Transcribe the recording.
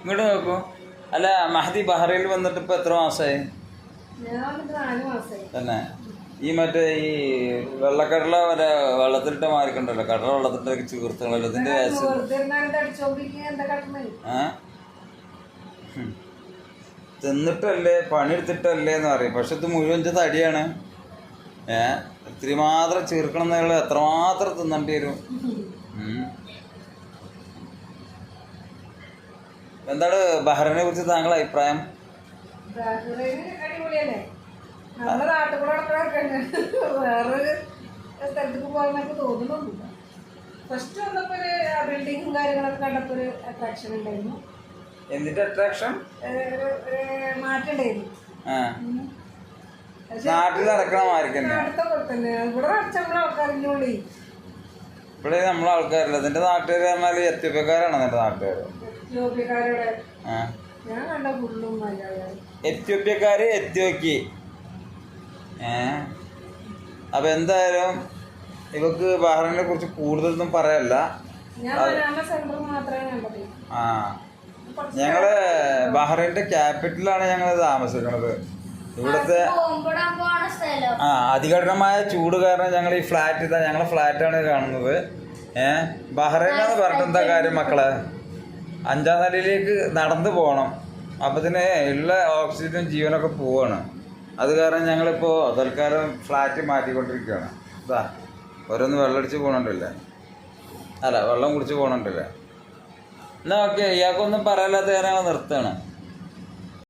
ഇങ്ങോട്ട് നോക്കൂ. അല്ല മഹദി ബഹ്റൈനിൽ വന്നിട്ട് ഇപ്പൊ എത്ര മാസമായി തന്നെ. ഈ മറ്റേ ഈ വെള്ളക്കടല വരെ വെള്ളത്തിലിട്ട് മാറിക്കണ്ടല്ലോ. കടല വെള്ളത്തിട്ടൊക്കെ ചീർത്തുകളല്ലോ? ഇതിന്റെ. തിന്നിട്ടല്ലേ പണിയെടുത്തിട്ടല്ലേ എന്ന് പറയും. പക്ഷെ ഇത് മുഴുവൻ തടിയാണ്. ഏ? ഇത്തിരി മാത്രം ചേർക്കണം എന്നുള്ള എത്രമാത്രം തിന്നേണ്ടി വരും? എന്താണ് ബഹ്റിനെ കുറിച്ച് താങ്കളുടെ അഭിപ്രായം? എന്നിട്ട് അടിപൊളിയല്ലേ? നമ്മുടെ നാട്ടിൽ കൂടെ നടക്കണ വേറൊരു സ്ഥലത്തേക്ക് പോകാനൊക്കെ തോന്നുന്നൊന്നുമില്ല ഫസ്റ്റ് വന്നപ്പോ ഒരു ബിൽഡിങ്ങും കാര്യങ്ങളൊക്കെ കണ്ടപ്പോ ഒരു അട്രാക്ഷൻ ഉണ്ടായിരുന്നു. എന്തിന്റെ അട്രാക്ഷൻ ഒരു ഒരു മാറ്റം ഉണ്ടായിരുന്നു. ആ. ഉം. പക്ഷെ നാട്ടിൽ നടക്കണ മാർക്ക് തന്നെ അടുത്ത പോലെ തന്നെ. ഇവിടെ നമ്മളെ ആൾക്കാരില്ല. ഇതിന്റെ നാട്ടുകാർ പറഞ്ഞാൽ എത്യോപ്യക്കാരാണ് എന്റെ മലയാളം എത്യോപ്യക്കാര് എത്യോക്കി ഏ? അപ്പൊ എന്തായാലും ഇവക്ക് ബഹ്റിനെ കുറിച്ച് കൂടുതലൊന്നും പറയല്ല. ആ. ഞങ്ങൾ ബഹ്റൈന്റെ ക്യാപിറ്റലാണ് ഞങ്ങൾ താമസിക്കുന്നത് ഇവിടുത്തെ ആ അതികഠിനമായ ചൂട് കാരണം ഞങ്ങൾ ഈ ഫ്ലാറ്റ് ഇതാ ഞങ്ങളെ ഫ്ലാറ്റാണ് കാണുന്നത്. ഏ ബഹ്റൈനാന്ന് പറഞ്ഞിട്ട് എന്താ കാര്യം മക്കളെ? അഞ്ചാം നിലയിലേക്ക് നടന്നു പോകണം അപ്പത്തിന് ഉള്ള ഓക്സിജനും ജീവനൊക്കെ പോവാണ്. അത് കാരണം ഞങ്ങളിപ്പോൾ തൽക്കാലം ഫ്ലാറ്റ് മാറ്റിക്കൊണ്ടിരിക്കുകയാണ്. ഇതാ ഓരോന്ന് വെള്ളമടിച്ച് പോകണുണ്ടല്ലേ അല്ല വെള്ളം കുടിച്ച് പോകണുണ്ടല്ലേ എന്നാ ഓക്കെ ഇയാൾക്കൊന്നും പറയാല്ലാത്ത കാര്യങ്ങൾ നിർത്തുകയാണ്.